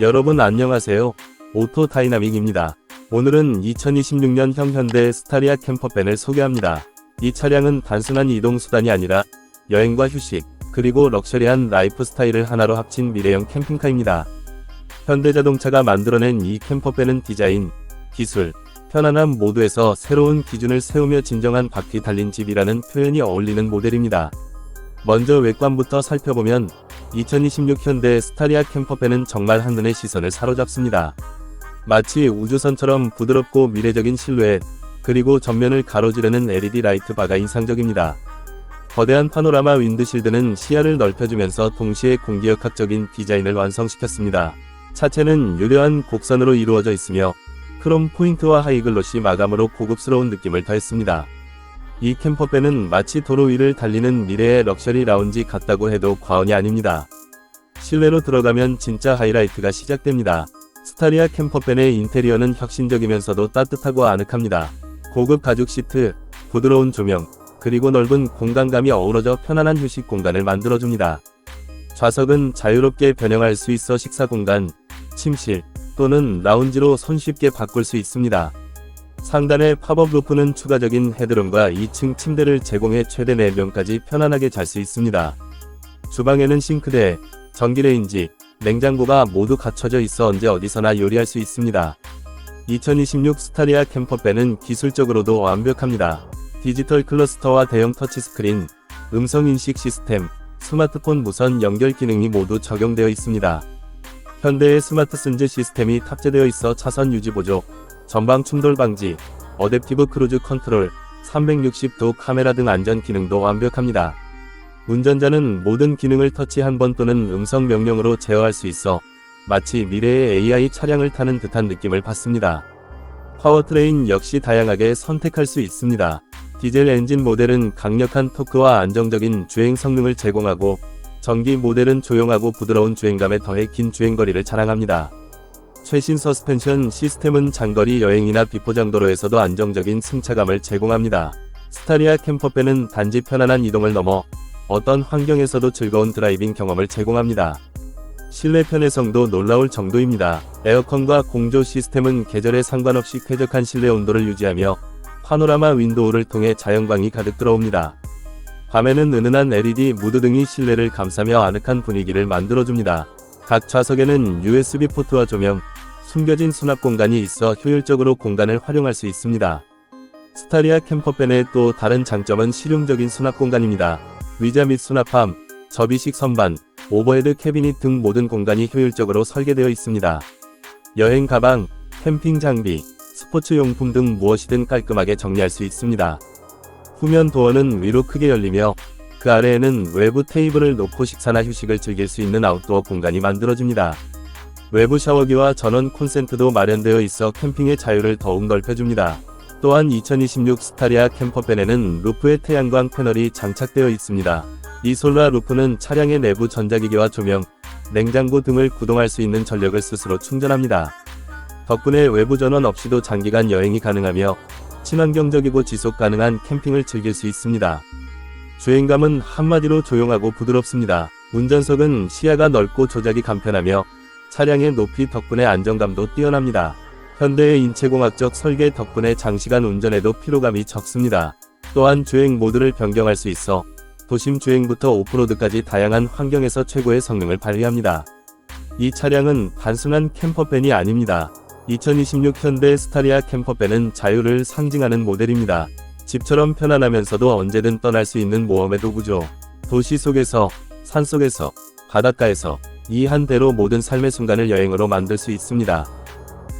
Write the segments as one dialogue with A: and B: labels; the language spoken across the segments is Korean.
A: 여러분 안녕하세요. 오토 다이나믹입니다. 오늘은 2026년 형 현대 스타리아 캠퍼밴을 소개합니다. 이 차량은 단순한 이동 수단이 아니라 여행과 휴식, 그리고 럭셔리한 라이프 스타일을 하나로 합친 미래형 캠핑카입니다. 현대자동차가 만들어낸 이 캠퍼밴은 디자인, 기술, 편안함 모두에서 새로운 기준을 세우며 진정한 바퀴 달린 집이라는 표현이 어울리는 모델입니다. 먼저 외관부터 살펴보면 2026 현대 스타리아 캠퍼밴은 정말 한눈의 시선을 사로잡습니다. 마치 우주선처럼 부드럽고 미래적인 실루엣, 그리고 전면을 가로지르는 LED 라이트 바가 인상적입니다. 거대한 파노라마 윈드실드는 시야를 넓혀주면서 동시에 공기역학적인 디자인을 완성시켰습니다. 차체는 유려한 곡선으로 이루어져 있으며 크롬 포인트와 하이글로시 마감으로 고급스러운 느낌을 더했습니다. 이 캠퍼밴은 마치 도로 위를 달리는 미래의 럭셔리 라운지 같다고 해도 과언이 아닙니다. 실내로 들어가면 진짜 하이라이트가 시작됩니다. 스타리아 캠퍼밴의 인테리어는 혁신적이면서도 따뜻하고 아늑합니다. 고급 가죽 시트, 부드러운 조명, 그리고 넓은 공간감이 어우러져 편안한 휴식 공간을 만들어줍니다. 좌석은 자유롭게 변형할 수 있어 식사 공간, 침실 또는 라운지로 손쉽게 바꿀 수 있습니다. 상단의 팝업 루프는 추가적인 헤드룸과 2층 침대를 제공해 최대 4명까지 편안하게 잘 수 있습니다. 주방에는 싱크대, 전기레인지, 냉장고가 모두 갖춰져 있어 언제 어디서나 요리할 수 있습니다. 2026 스타리아 캠퍼밴은 기술적으로도 완벽합니다. 디지털 클러스터와 대형 터치스크린, 음성인식 시스템, 스마트폰 무선 연결 기능이 모두 적용되어 있습니다. 현대의 스마트 센즈 시스템이 탑재되어 있어 차선 유지 보조, 전방 충돌 방지, 어댑티브 크루즈 컨트롤, 360도 카메라 등 안전 기능도 완벽합니다. 운전자는 모든 기능을 터치 한 번 또는 음성 명령으로 제어할 수 있어 마치 미래의 AI 차량을 타는 듯한 느낌을 받습니다. 파워트레인 역시 다양하게 선택할 수 있습니다. 디젤 엔진 모델은 강력한 토크와 안정적인 주행 성능을 제공하고 전기 모델은 조용하고 부드러운 주행감에 더해 긴 주행거리를 자랑합니다. 최신 서스펜션 시스템은 장거리 여행이나 비포장도로에서도 안정적인 승차감을 제공합니다. 스타리아 캠퍼밴은 단지 편안한 이동을 넘어 어떤 환경에서도 즐거운 드라이빙 경험을 제공합니다. 실내 편의성도 놀라울 정도입니다. 에어컨과 공조 시스템은 계절에 상관없이 쾌적한 실내 온도를 유지하며 파노라마 윈도우를 통해 자연광이 가득 들어옵니다. 밤에는 은은한 LED 무드 등이 실내를 감싸며 아늑한 분위기를 만들어줍니다. 각 좌석에는 USB 포트와 조명, 숨겨진 수납 공간이 있어 효율적으로 공간을 활용할 수 있습니다. 스타리아 캠퍼밴의 또 다른 장점은 실용적인 수납 공간입니다. 위자 및 수납함, 접이식 선반, 오버헤드 캐비닛 등 모든 공간이 효율적으로 설계되어 있습니다. 여행 가방, 캠핑 장비, 스포츠 용품 등 무엇이든 깔끔하게 정리할 수 있습니다. 후면 도어는 위로 크게 열리며 그 아래에는 외부 테이블을 놓고 식사나 휴식을 즐길 수 있는 아웃도어 공간이 만들어집니다. 외부 샤워기와 전원 콘센트도 마련되어 있어 캠핑의 자유를 더욱 넓혀줍니다. 또한 2026 스타리아 캠퍼밴에는 루프에 태양광 패널이 장착되어 있습니다. 이 솔라 루프는 차량의 내부 전자기기와 조명, 냉장고 등을 구동할 수 있는 전력을 스스로 충전합니다. 덕분에 외부 전원 없이도 장기간 여행이 가능하며 친환경적이고 지속 가능한 캠핑을 즐길 수 있습니다. 주행감은 한마디로 조용하고 부드럽습니다. 운전석은 시야가 넓고 조작이 간편하며 차량의 높이 덕분에 안정감도 뛰어납니다. 현대의 인체공학적 설계 덕분에 장시간 운전에도 피로감이 적습니다. 또한 주행 모드를 변경할 수 있어 도심 주행부터 오프로드까지 다양한 환경에서 최고의 성능을 발휘합니다. 이 차량은 단순한 캠퍼밴이 아닙니다. 2026 현대 스타리아 캠퍼밴은 자유를 상징하는 모델입니다. 집처럼 편안하면서도 언제든 떠날 수 있는 모험의 도구죠. 도시 속에서, 산 속에서, 바닷가에서 이 한 대로 모든 삶의 순간을 여행으로 만들 수 있습니다.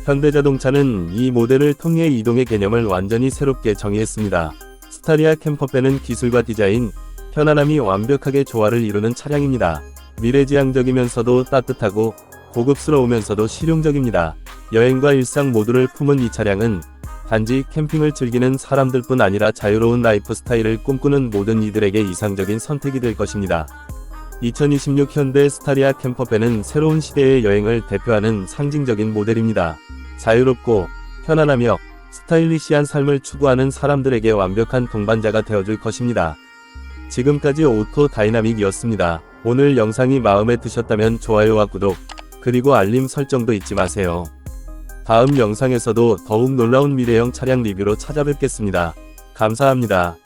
A: 현대자동차는 이 모델을 통해 이동의 개념을 완전히 새롭게 정의했습니다. 스타리아 캠퍼밴은 기술과 디자인, 편안함이 완벽하게 조화를 이루는 차량입니다. 미래지향적이면서도 따뜻하고 고급스러우면서도 실용적입니다. 여행과 일상 모두를 품은 이 차량은 단지 캠핑을 즐기는 사람들뿐 아니라 자유로운 라이프 스타일을 꿈꾸는 모든 이들에게 이상적인 선택이 될 것입니다. 2026 현대 스타리아 캠퍼밴은 새로운 시대의 여행을 대표하는 상징적인 모델입니다. 자유롭고 편안하며 스타일리시한 삶을 추구하는 사람들에게 완벽한 동반자가 되어줄 것입니다. 지금까지 오토 다이나믹이었습니다. 오늘 영상이 마음에 드셨다면 좋아요와 구독, 그리고 알림 설정도 잊지 마세요. 다음 영상에서도 더욱 놀라운 미래형 차량 리뷰로 찾아뵙겠습니다. 감사합니다.